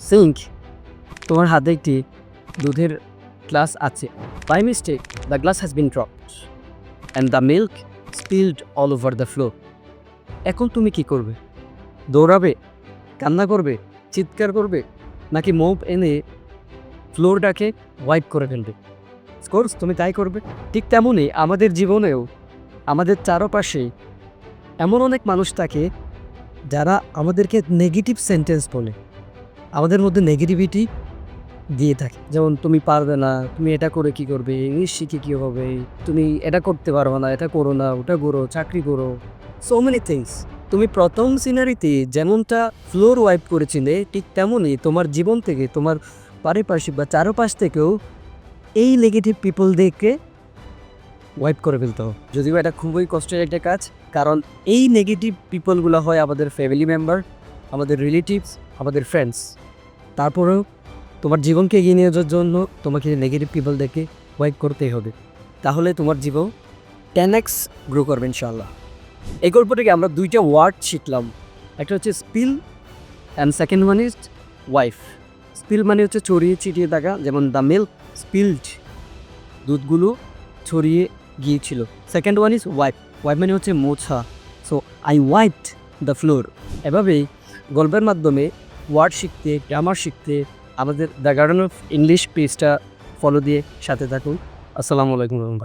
Sync, তোমার হাতে একটি দুধের গ্লাস আছে। By mistake the glass has been dropped and the milk spilled all over the floor এখন তুমি কি করবে? দৌড়াবে? কান্না করবে? চিৎকার করবে? নাকি মোপ এনে ফ্লোরটাকে ওয়াইপ করে ফেলবে? কোর্স তুমি তাই করবে। ঠিক তেমনই আমাদের জীবনেও, আমাদের চারপাশে এমন অনেক মানুষ থাকে যারা আমাদেরকে নেগেটিভ সেন্টেন্স বলে। আমাদের মধ্যে নেগেটিভিটি দিয়ে থাকে। যেমন তুমি পারবে না, তুমি এটা করে কি করবে, ইংলিশ শিখে কী হবে, তুমি এটা করতে পারবে না, এটা করো না, ওটা করো, চাকরি করো। সো মেনি থিংস তুমি প্রথম সিনারিতে যেমনটা ফ্লোর ওয়াইপ করেছিলে, ঠিক তেমনই তোমার জীবন থেকে, তোমার পারিপার্শ্বিক বা চারোপাশ থেকেও এই নেগেটিভ পিপলদেরকে ওয়াইপ করে ফেলতে হবে। যদিও এটা খুবই কষ্টের একটা কাজ, কারণ এই নেগেটিভ পিপলগুলো হয় আমাদের ফ্যামিলি মেম্বার আমাদের রিলেটিভস আমাদের ফ্রেন্ডস তারপরেও তোমার জীবনকে এগিয়ে নিয়ে যাওয়ার জন্য তোমাকে নেগেটিভ পিপলদেরকে ওয়াইপ করতেই হবে। তাহলে তোমার জীবন টেন এক্স গ্রো করবে ইনশাল্লাহ এই গল্প থেকে আমরা দুইটা ওয়ার্ড শিখলাম। একটা হচ্ছে spill and second one is wipe spill মানে হচ্ছে ছড়িয়ে ছিটিয়ে থাকা, যেমন দ্য মিল্ক স্পিল্ড দুধগুলো ছড়িয়ে গিয়েছিল। Second one is wipe wipe মানে হচ্ছে মোছা। So I wiped the floor এভাবেই গল্পের মাধ্যমে ওয়ার্ড শিখতে, গ্রামার শিখতে আমাদের দ্য গার্ডেন অফ ইংলিশ পেজটা ফলো দিয়ে সাথে থাকুন। আসসালামু আলাইকুম রহমান